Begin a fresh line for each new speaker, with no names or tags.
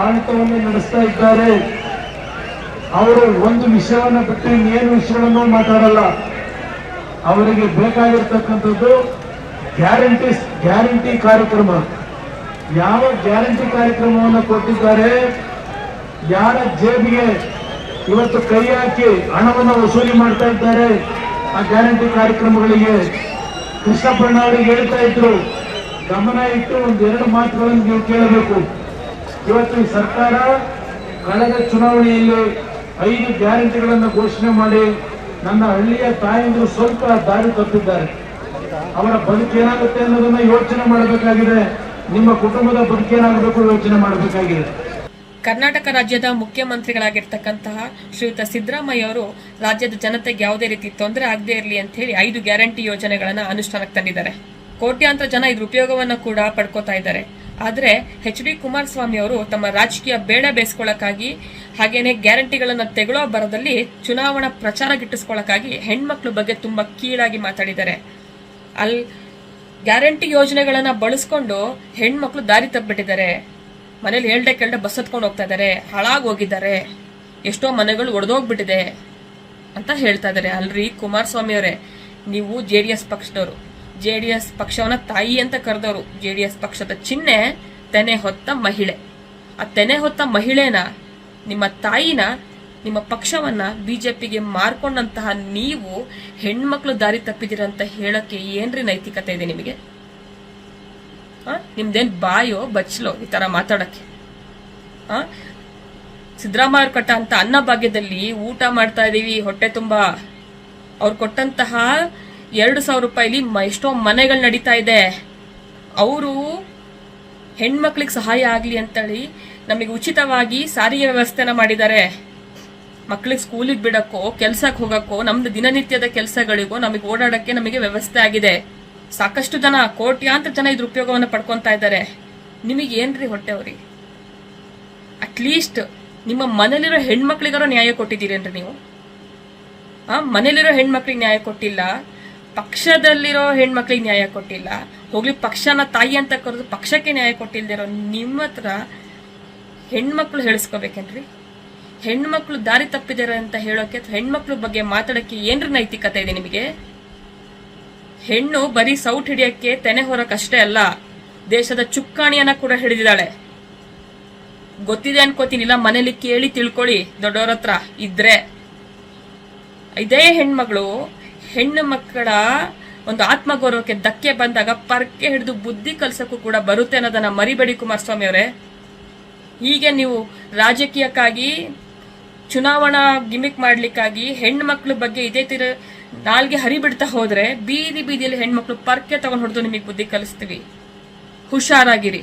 ಆಡಳಿತವನ್ನು ನಡೆಸ್ತಾ ಇದ್ದಾರೆ. ಅವರು ಒಂದು ವಿಷಯವನ್ನ ಬಿಟ್ಟು ಇನ್ನೇನು ವಿಷಯಗಳನ್ನು ಮಾತಾಡಲ್ಲ. ಅವರಿಗೆ ಬೇಕಾಗಿರ್ತಕ್ಕಂಥದ್ದು ಗ್ಯಾರಂಟಿ ಗ್ಯಾರಂಟಿ ಕಾರ್ಯಕ್ರಮ. ಯಾವ ಗ್ಯಾರಂಟಿ ಕಾರ್ಯಕ್ರಮವನ್ನು ಕೊಟ್ಟಿದ್ದಾರೆ? ಯಾರ ಜೇಬಿಗೆ ಇವತ್ತು ಕೈ ಹಾಕಿ ಹಣವನ್ನು ವಸೂಲಿ ಮಾಡ್ತಾ ಇದ್ದಾರೆ? ಆ ಗ್ಯಾರಂಟಿ ಕಾರ್ಯಕ್ರಮಗಳಿಗೆ ಕೃಷ್ಣಪ್ಪಣ್ಣ ಅವರಿಗೆ ಹೇಳ್ತಾ ಇದ್ರು, ಗಮನ ಇಟ್ಟು ಒಂದೆರಡು ಮಾತುಗಳನ್ನು ನೀವು ಕೇಳಬೇಕು. ಇವತ್ತು ಸರ್ಕಾರ ಕಳೆದ ಚುನಾವಣೆಯಲ್ಲಿ ಐದು ಗ್ಯಾರಂಟಿಗಳನ್ನು ಘೋಷಣೆ ಮಾಡಿ ನನ್ನ ಹಳ್ಳಿಯ ತಾಯಂದಿರು ಸ್ವಲ್ಪ ದಾರಿ ತಪ್ಪಿದ್ದಾರೆ. ಅವರ ಬದುಕೇನಾಗುತ್ತೆ ಅನ್ನೋದನ್ನ ಯೋಚನೆ ಮಾಡಬೇಕಾಗಿದೆ. ನಿಮ್ಮ ಕುಟುಂಬದ ಬದುಕೇನಾಗಬೇಕು ಯೋಚನೆ ಮಾಡಬೇಕಾಗಿದೆ.
ಕರ್ನಾಟಕ ರಾಜ್ಯದ ಮುಖ್ಯಮಂತ್ರಿಗಳಾಗಿರ್ತಕ್ಕಂತಹ ಶ್ರೀಯುತ ಸಿದ್ದರಾಮಯ್ಯ ಅವರು ರಾಜ್ಯದ ಜನತೆಗೆ ಯಾವುದೇ ರೀತಿ ತೊಂದರೆ ಆಗದೇ ಇರಲಿ ಅಂತ ಹೇಳಿ ಐದು ಗ್ಯಾರಂಟಿ ಯೋಜನೆಗಳನ್ನು ಅನುಷ್ಠಾನಕ್ಕೆ ತಂದಿದ್ದಾರೆ. ಕೋಟ್ಯಾಂತರ ಜನ ಇದ್ರ ಉಪಯೋಗವನ್ನು ಕೂಡ ಪಡ್ಕೋತಾ ಇದ್ದಾರೆ. ಆದ್ರೆ ಎಚ್ ಡಿ ಕುಮಾರಸ್ವಾಮಿ ಅವರು ತಮ್ಮ ರಾಜಕೀಯ ಬೇಡ ಬೇಸ್ಕೊಳ್ಳಕ್ಕಾಗಿ ಹಾಗೇನೆ ಗ್ಯಾರಂಟಿಗಳನ್ನು ತೆಗೊಳ್ಳೋ ಬರದಲ್ಲಿ ಚುನಾವಣಾ ಪ್ರಚಾರ ಗಿಟ್ಟಿಸ್ಕೊಳ್ಳಕ್ಕಾಗಿ ಹೆಣ್ಮಕ್ಳ ಬಗ್ಗೆ ತುಂಬಾ ಕೀಳಾಗಿ ಮಾತಾಡಿದ್ದಾರೆ. ಅಲ್ಲಿ ಗ್ಯಾರಂಟಿ ಯೋಜನೆಗಳನ್ನ ಬಳಸ್ಕೊಂಡು ಹೆಣ್ಮಕ್ಳು ದಾರಿ ತಪ್ಪಿಬಿಟ್ಟಿದ್ದಾರೆ. ಮನೇಲಿ ಹೇಳ್ದೆ ಕೇಳ್ದೆ ಬಸ್ ಹತ್ಕೊಂಡು ಹೋಗ್ತಾ ಇದ್ದಾರೆ. ಹಾಳಾಗಿ ಹೋಗಿದ್ದಾರೆ. ಎಷ್ಟೋ ಮನೆಗಳು ಒಡೆದೋಗ್ಬಿಟ್ಟಿದೆ ಅಂತ ಹೇಳ್ತಾ ಇದ್ದಾರೆ. ಅಲ್ರಿ ಕುಮಾರಸ್ವಾಮಿ ಅವರೇ, ನೀವು ಜೆ ಡಿ ಎಸ್ ಪಕ್ಷದವರು. ಜೆ ಡಿ ಎಸ್ ಪಕ್ಷವನ್ನ ತಾಯಿ ಅಂತ ಕರೆದವರು. ಜೆ ಡಿ ಎಸ್ ಪಕ್ಷದ ಚಿಹ್ನೆ ತೆನೆ ಹೊತ್ತ ಮಹಿಳೆ. ಆ ತೆನೆ ಹೊತ್ತ ಮಹಿಳೆನ ನಿಮ್ಮ ತಾಯಿನ, ನಿಮ್ಮ ಪಕ್ಷವನ್ನ ಬಿಜೆಪಿಗೆ ಮಾರ್ಕೊಂಡಂತಹ ನೀವು ಹೆಣ್ಮಕ್ಳು ದಾರಿ ತಪ್ಪಿದಿರಂತ ಹೇಳಕ್ಕೆ ಏನ್ರಿ ನೈತಿಕತೆ ಇದೆ ನಿಮಗೆ? ನಿಮ್ದೇನ್ ಬಾಯೋ ಬಚ್ಲೋ ಈ ತರ ಮಾತಾಡಕ್ಕೆ? ಆ? ಸಿದ್ದರಾಮಯ್ಯ ಅಂತ ಅನ್ನ ಭಾಗ್ಯದಲ್ಲಿ ಊಟ ಮಾಡ್ತಾ ಇದೀವಿ, ಹೊಟ್ಟೆ ತುಂಬಾ. ಅವ್ರು ಕೊಟ್ಟಂತಹ ಎರಡು ಸಾವಿರ ರೂಪಾಯಿಲಿ ಎಷ್ಟೋ ಮನೆಗಳು ನಡೀತಾ ಇದೆ. ಅವರು ಹೆಣ್ಮಕ್ಳಿಗೆ ಸಹಾಯ ಆಗಲಿ ಅಂತೇಳಿ ನಮಗೆ ಉಚಿತವಾಗಿ ಸಾರಿಗೆ ವ್ಯವಸ್ಥೆನ ಮಾಡಿದ್ದಾರೆ. ಮಕ್ಳಿಗೆ ಸ್ಕೂಲಿಗೆ ಬಿಡಕ್ಕೋ ಕೆಲ್ಸಕ್ಕೆ ಹೋಗಕ್ಕೋ, ನಮ್ದು ದಿನನಿತ್ಯದ ಕೆಲಸಗಳಿಗೋ ನಮಗೆ ಓಡಾಡಕ್ಕೆ ನಮಗೆ ವ್ಯವಸ್ಥೆ ಆಗಿದೆ. ಸಾಕಷ್ಟು ಜನ, ಕೋಟ್ಯಾಂತರ ಜನ ಇದ್ರ ಉಪಯೋಗವನ್ನು ಪಡ್ಕೊತಾ ಇದ್ದಾರೆ. ನಿಮಗೆ ಏನ್ರಿ ಹೊಟ್ಟೆ ಅವ್ರಿ? ಅಟ್ಲೀಸ್ಟ್ ನಿಮ್ಮ ಮನೇಲಿರೋ ಹೆಣ್ಮಕ್ಳಿಗಾರೋ ನ್ಯಾಯ ಕೊಟ್ಟಿದ್ದೀರೇನ್ರಿ ನೀವು? ಆ, ಮನೇಲಿರೋ ಹೆಣ್ಮಕ್ಳಿಗೆ ನ್ಯಾಯ ಕೊಟ್ಟಿಲ್ಲ. ಪಕ್ಷದಲ್ಲಿರೋ ಹೆಣ್ಮಕ್ಳಿಗೆ ನ್ಯಾಯ ಕೊಟ್ಟಿಲ್ಲ. ಹೋಗ್ಲಿ, ಪಕ್ಷನ ತಾಯಿ ಅಂತ ಕರೆದು ಪಕ್ಷಕ್ಕೆ ನ್ಯಾಯ ಕೊಟ್ಟಿಲ್ದಿರೋ ನಿಮ್ಮ ಹತ್ರ ಹೆಣ್ಮಕ್ಳು ಹೇಳಿಸ್ಕೋಬೇಕೇನ್ರಿ? ಹೆಣ್ಮಕ್ಳು ದಾರಿ ತಪ್ಪಿದಾರೆ ಅಂತ ಹೇಳೋಕೆ ಹೆಣ್ಮಕ್ಳ ಬಗ್ಗೆ ಮಾತಾಡಕ್ಕೆ ಏನ್ರ ನೈತಿಕತೆ ಇದೆ ನಿಮಗೆ? ಹೆಣ್ಣು ಬರೀ ಸೌಟ್ ಹಿಡಿಯಕ್ಕೆ ತೆನೆ ಹೊರಕ್ಕಷ್ಟೇ ಅಲ್ಲ, ದೇಶದ ಚುಕ್ಕಾಣಿಯನ್ನ ಕೂಡ ಹಿಡಿದಿದ್ದಾಳೆ. ಗೊತ್ತಿದೆ ಅನ್ಕೋತೀನಿಲ್ಲ ಮನೇಲಿ ಕೇಳಿ ತಿಳ್ಕೊಳ್ಳಿ, ದೊಡ್ಡವ್ರ ಹತ್ರ ಇದ್ರೆ. ಇದೇ ಹೆಣ್ಮಗಳು ಹೆಣ್ಣು ಮಕ್ಕಳ ಒಂದು ಆತ್ಮಗೌರವಕ್ಕೆ ಧಕ್ಕೆ ಬಂದಾಗ ಪರ್ಕೆ ಹಿಡಿದು ಬುದ್ಧಿ ಕಲ್ಸಕ್ಕೂ ಕೂಡ ಬರುತ್ತೆ ಅನ್ನೋದನ್ನ ಮರಿಬೇಡಿ ಕುಮಾರಸ್ವಾಮಿ ಅವರೇ. ಹೀಗೆ ನೀವು ರಾಜಕೀಯಕ್ಕಾಗಿ, ಚುನಾವಣಾ ಗಿಮಿಕ್ ಮಾಡ್ಲಿಕ್ಕಾಗಿ ಹೆಣ್ಣು ಮಕ್ಕಳ ಬಗ್ಗೆ ಇದೇ ತೀರ ನಾಲ್ಗೆ ಹರಿಬಿಡ್ತಾ ಹೋದ್ರೆ ಬೀದಿ ಬೀದಿಯಲ್ಲಿ ಹೆಣ್ಮಕ್ಳು ಪರ್ಕೆ ತಗೊಂಡು ಹೊಡೆದು ನಿಮಗೆ ಬುದ್ಧಿ ಕಲಿಸ್ತೀವಿ. ಹುಷಾರಾಗಿರಿ.